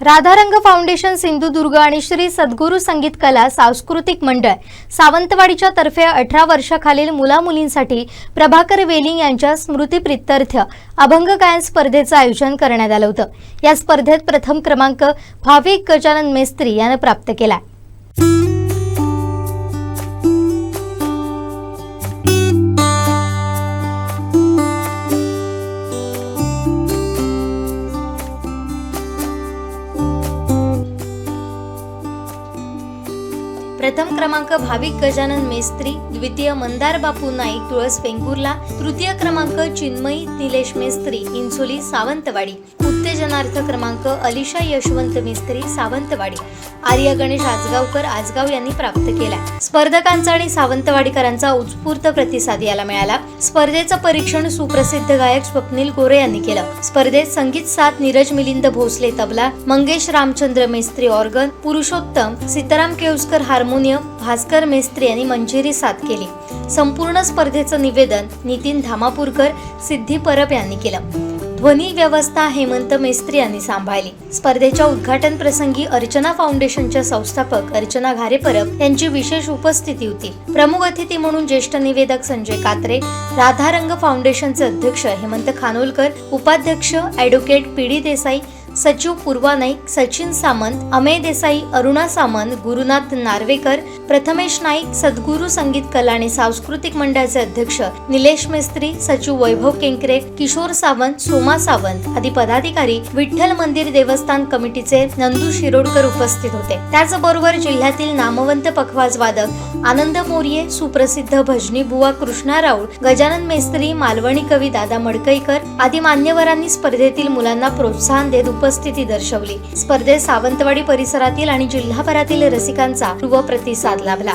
Radharang foundation Sindhudurg आणि श्री सद्गुरू संगीत कला सांस्कृतिक मंडळ सावंतवाडीच्या तर्फे अठरा वर्षाखालील मुलामुलींसाठी प्रभाकर वेलिंग यांच्या स्मृतीप्रित्यर्थ अभंग गायन स्पर्धेचं आयोजन करण्यात आलं होतं. या स्पर्धेत प्रथम क्रमांक भाविक गजानन मेस्त्री यानं प्राप्त केला. प्रथम क्रमांक भाविक गजानन मेस्त्री द्वितीय मंदार बापू नाईक तुळस वेंगुर्ला तृतीय क्रमांक चिन्मयी निलेश मेस्त्री इन्सुली सावंतवाडी उत्तेजनार्थ क्रमांक अलिशा यशवंत मेस्त्री सावंतवाडी. आर्य गणेश आजगावकर आजगाव यांनी प्राप्त केला. स्पर्धकांचा आणि सावंतवाडीकरांचा उत्स्फूर्त प्रतिसाद याला मिळाला. स्पर्धेचं परीक्षण सुप्रसिद्ध गायक स्वप्नील गोरे यांनी केलं. स्पर्धेत संगीत साथ नीरज मिलिंद भोसले तबला मंगेश रामचंद्र मेस्त्री ऑर्गन पुरुषोत्तम सीताराम केवसकर हार्मोनियम भास्कर मेस्त्री यांनी मंजिरी साथ केली. संपूर्ण स्पर्धेचं निवेदन नितीन धामापूरकर सिद्धी परब यांनी केलं. ध्वनी व्यवस्था हेमंत मेस्त्री यांनी सांभाळली. स्पर्धेच्या उद्घाटन प्रसंगी अर्चना फाउंडेशनच्या संस्थापक अर्चना घारे परब यांची विशेष उपस्थिती होती. प्रमुख अतिथी म्हणून ज्येष्ठ निवेदक संजय कात्रे राधारंग फाउंडेशनचे अध्यक्ष हेमंत खानोलकर उपाध्यक्ष ॲडव्होकेट पी डी देसाई सचिव पूर्वा नाईक सचिन सामंत अमेय देसाई अरुणा सामंत गुरुनाथ नार्वेकर प्रथमेश नाईक सद्गुरू संगीत कला आणि सांस्कृतिक मंडळाचे अध्यक्ष निलेश मेस्त्री सचिव वैभव केंकरे किशोर सावंत सोमा सावंत आदी पदाधिकारी विठ्ठल मंदिर देवस्थान कमिटीचे नंदू शिरोडकर उपस्थित होते. त्याचबरोबर जिल्ह्यातील नामवंत पखवाज वादक आनंद मोरिये सुप्रसिद्ध भजनी बुवा कृष्णा राऊळ गजानन मेस्त्री मालवणी कवी दादा मडकईकर आदी मान्यवरांनी स्पर्धेतील मुलांना प्रोत्साहन देत उपस्थिती दर्शवली. स्पर्धेत सावंतवाडी परिसरातील आणि जिल्हाभरातील रसिकांचा पूर्व प्रतिसाद लाभला.